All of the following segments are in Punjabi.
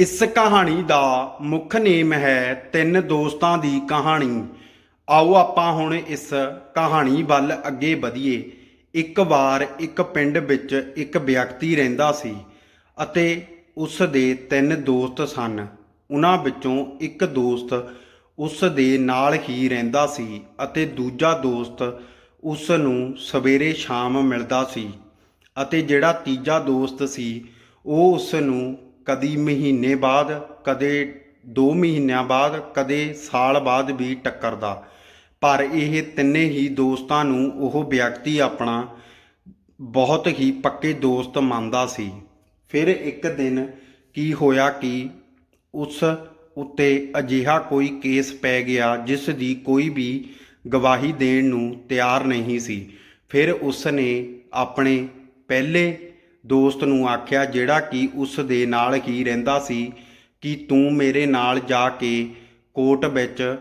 ਇਸ ਕਹਾਣੀ ਦਾ ਮੁੱਖ ਨੇਮ ਹੈ ਤਿੰਨ ਦੋਸਤਾਂ ਦੀ ਕਹਾਣੀ। ਆਓ ਆਪਾਂ ਹੁਣ ਇਸ ਕਹਾਣੀ ਵੱਲ ਅੱਗੇ ਵਧੀਏ। ਇੱਕ ਵਾਰ ਇੱਕ ਪਿੰਡ ਵਿੱਚ ਇੱਕ ਵਿਅਕਤੀ ਰਹਿੰਦਾ ਸੀ ਅਤੇ ਉਸ ਦੇ ਤਿੰਨ ਦੋਸਤ ਸਨ। ਉਹਨਾਂ ਵਿੱਚੋਂ ਇੱਕ ਦੋਸਤ ਉਸ ਦੇ ਨਾਲ ਹੀ ਰਹਿੰਦਾ ਸੀ ਅਤੇ ਦੂਜਾ ਦੋਸਤ ਉਸ ਨੂੰ ਸਵੇਰੇ ਸ਼ਾਮ ਮਿਲਦਾ ਸੀ ਅਤੇ ਜਿਹੜਾ ਤੀਜਾ ਦੋਸਤ ਸੀ, ਉਹ ਉਸ ਨੂੰ ਕਦੀ ਮਹੀਨੇ ਬਾਅਦ, ਕਦੇ 2 ਮਹੀਨਿਆਂ ਬਾਅਦ, ਕਦੇ ਸਾਲ ਬਾਅਦ ਵੀ ਟੱਕਰਦਾ। ਪਰ ਇਹ ਤਿੰਨੇ ਹੀ ਦੋਸਤਾਂ ਨੂੰ ਉਹ ਵਿਅਕਤੀ ਆਪਣਾ ਬਹੁਤ ਹੀ ਪੱਕੇ ਦੋਸਤ ਮੰਨਦਾ ਸੀ। ਫਿਰ ਇੱਕ ਦਿਨ ਕੀ ਹੋਇਆ ਕਿ ਉਸ ਉੱਤੇ ਅਜਿਹਾ ਕੋਈ ਕੇਸ ਪੈ ਗਿਆ ਜਿਸ ਦੀ ਕੋਈ ਵੀ ਗਵਾਹੀ ਦੇਣ ਨੂੰ ਤਿਆਰ ਨਹੀਂ ਸੀ। ਫਿਰ ਉਸ ਨੇ ਆਪਣੇ ਪਹਿਲੇ ਦੋਸਤ ਨੂੰ ਆਖਿਆ, ਜਿਹੜਾ ਕਿ ਉਸ ਦੇ ਨਾਲ ਹੀ ਰਹਿੰਦਾ ਸੀ ਕਿ ਤੂੰ ਮੇਰੇ ਨਾਲ ਜਾ ਕੇ ਕੋਰਟ ਵਿੱਚ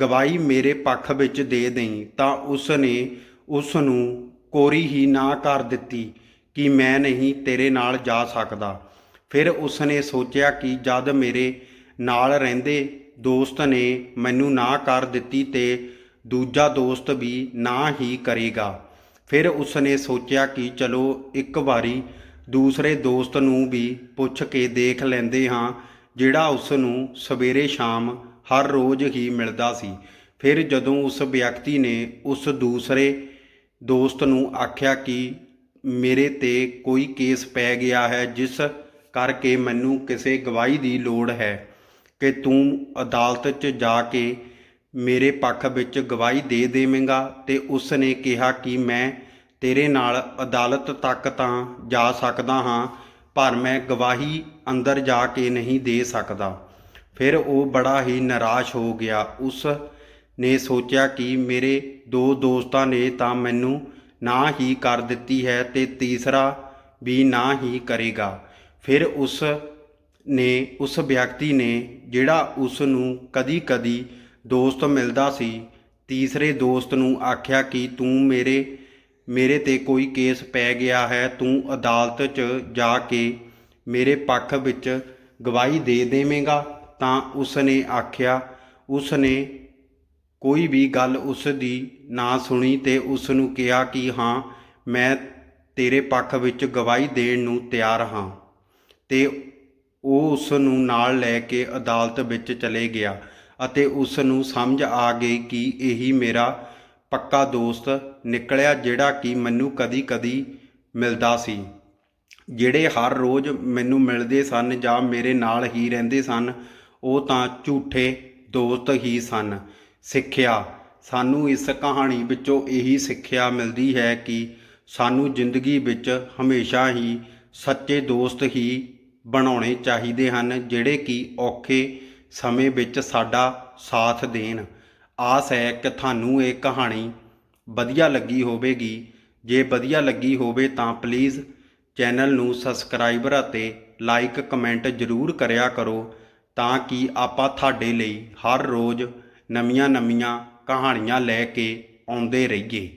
ਗਵਾਹੀ ਮੇਰੇ ਪੱਖ ਵਿੱਚ ਦੇ ਦੇਈ, ਤਾਂ ਉਸ ਨੇ ਉਸ ਨੂੰ ਕੋਰੀ ਹੀ ਨਾ ਕਰ ਦਿੱਤੀ ਕਿ ਮੈਂ ਨਹੀਂ ਤੇਰੇ ਨਾਲ ਜਾ ਸਕਦਾ। ਫਿਰ ਉਸ ਨੇ ਸੋਚਿਆ ਕਿ ਜਦ ਮੇਰੇ ਨਾਲ ਰਹਿੰਦੇ ਦੋਸਤ ਨੇ ਮੈਨੂੰ ਨਾ ਕਰ ਦਿੱਤੀ ਤੇ ਦੂਜਾ ਦੋਸਤ ਵੀ ਨਾ ਹੀ ਕਰੇਗਾ। ਫਿਰ ਉਸ ਨੇ ਸੋਚਿਆ ਕਿ ਚਲੋ, ਇੱਕ ਵਾਰੀ ਦੂਸਰੇ ਦੋਸਤ ਨੂੰ ਵੀ ਪੁੱਛ ਕੇ ਦੇਖ ਲੈਂਦੇ ਹਾਂ, ਜਿਹੜਾ ਉਸ ਨੂੰ ਸਵੇਰੇ ਸ਼ਾਮ ਹਰ ਰੋਜ਼ ਹੀ ਮਿਲਦਾ ਸੀ। ਫਿਰ ਜਦੋਂ ਉਸ ਵਿਅਕਤੀ ਨੇ ਉਸ ਦੂਸਰੇ ਦੋਸਤ ਨੂੰ ਆਖਿਆ ਕਿ ਮੇਰੇ ਤੇ ਕੋਈ ਕੇਸ ਪੈ ਗਿਆ ਹੈ, ਜਿਸ ਕਰਕੇ ਮੈਨੂੰ ਕਿਸੇ ਗਵਾਹੀ ਦੀ ਲੋੜ ਹੈ ਕਿ ਤੂੰ ਅਦਾਲਤ 'ਚ ਜਾ ਕੇ ਮੇਰੇ ਪੱਖ ਵਿੱਚ ਗਵਾਹੀ ਦੇ ਦੇਵੇਂਗਾ। ਤੇ ਉਸ ਨੇ ਕਿਹਾ ਕਿ ਮੈਂ ਤੇਰੇ ਨਾਲ ਅਦਾਲਤ ਤੱਕ ਤਾਂ ਜਾ ਸਕਦਾ ਹਾਂ, ਪਰ ਮੈਂ ਗਵਾਹੀ ਅੰਦਰ ਜਾ ਕੇ ਨਹੀਂ ਦੇ ਸਕਦਾ। ਫਿਰ ਉਹ ਬੜਾ ਹੀ ਨਿਰਾਸ਼ ਹੋ ਗਿਆ। ਉਸ ਨੇ ਸੋਚਿਆ ਕਿ ਮੇਰੇ ਦੋ ਦੋਸਤਾਂ ਨੇ ਤਾਂ ਮੈਨੂੰ ਨਾ ਹੀ ਕਰ ਦਿੱਤੀ ਹੈ ਤੇ ਤੀਸਰਾ ਵੀ ਨਾ ਹੀ ਕਰੇਗਾ। ਫਿਰ ਉਸ ਨੇ, ਉਸ ਵਿਅਕਤੀ ਨੇ ਜਿਹੜਾ ਉਸ ਨੂੰ ਕਦੀ-ਕਦੀ ਦੋਸਤ ਮਿਲਦਾ ਸੀ, ਤੀਸਰੇ ਦੋਸਤ ਨੂੰ ਆਖਿਆ ਕਿ ਤੂੰ ਮੇਰੇ ਮੇਰੇ ਤੇ ਕੋਈ ਕੇਸ ਪੈ ਗਿਆ ਹੈ, ਤੂੰ ਅਦਾਲਤ 'ਚ ਜਾ ਕੇ ਮੇਰੇ ਪੱਖ ਵਿੱਚ ਗਵਾਹੀ ਦੇ ਦੇਵੇਂਗਾ? ਤਾਂ ਉਸ ਨੇ ਆਖਿਆ ਉਸ ਨੇ ਕੋਈ ਵੀ ਗੱਲ ਉਸ ਦੀ ਨਾ ਸੁਣੀ ਤੇ ਉਸ ਨੂੰ ਕਿਹਾ ਕਿ ਹਾਂ, ਮੈਂ ਤੇਰੇ ਪੱਖ ਵਿੱਚ ਗਵਾਹੀ ਦੇਣ ਨੂੰ ਤਿਆਰ ਹਾਂ। ਤੇ ਉਹ ਉਸ ਨੂੰ ਨਾਲ ਲੈ ਕੇ ਅਦਾਲਤ ਵਿੱਚ ਚਲੇ ਗਿਆ ਅਤੇ ਉਸ ਨੂੰ ਸਮਝ ਆ ਗਈ ਕਿ ਇਹੀ ਮੇਰਾ ਪੱਕਾ ਦੋਸਤ ਨਿਕਲਿਆ ਜਿਹੜਾ ਕਿ ਮੈਨੂੰ ਕਦੀ-ਕਦੀ ਮਿਲਦਾ ਸੀ। ਜਿਹੜੇ ਹਰ ਰੋਜ਼ ਮੈਨੂੰ ਮਿਲਦੇ ਸਨ ਜਾਂ ਮੇਰੇ ਨਾਲ ਹੀ ਰਹਿੰਦੇ ਸਨ, ਉਹ ਤਾਂ ਝੂਠੇ ਦੋਸਤ ਹੀ ਸਨ। ਸਿੱਖਿਆ। ਸਾਨੂੰ ਇਸ ਕਹਾਣੀ ਵਿੱਚੋਂ ਇਹੀ ਸਿੱਖਿਆ ਮਿਲਦੀ ਹੈ ਕਿ ਸਾਨੂੰ ਜ਼ਿੰਦਗੀ ਵਿੱਚ ਹਮੇਸ਼ਾ ਹੀ ਸੱਚੇ ਦੋਸਤ ਹੀ ਬਣਾਉਣੇ ਚਾਹੀਦੇ ਹਨ, ਜਿਹੜੇ ਕਿ ਔਖੇ ਸਮੇਂ ਵਿੱਚ ਸਾਡਾ ਸਾਥ ਦੇਣ। ਆਸ ਹੈ ਕਿ ਤੁਹਾਨੂੰ ਇਹ ਕਹਾਣੀ ਵਧੀਆ ਲੱਗੀ ਹੋਵੇਗੀ। ਜੇ ਵਧੀਆ ਲੱਗੀ ਹੋਵੇ ਤਾਂ ਪਲੀਜ਼ ਚੈਨਲ ਨੂੰ ਸਬਸਕ੍ਰਾਈਬਰ ਅਤੇ ਲਾਈਕ ਕਮੈਂਟ ਜ਼ਰੂਰ ਕਰਿਆ ਕਰੋ ਤਾਂ ਕਿ ਆਪਾਂ ਤੁਹਾਡੇ ਲਈ ਹਰ ਰੋਜ਼ ਨਵੀਆਂ-ਨਵੀਆਂ ਕਹਾਣੀਆਂ ਲੈ ਕੇ ਆਉਂਦੇ ਰਹੀਏ।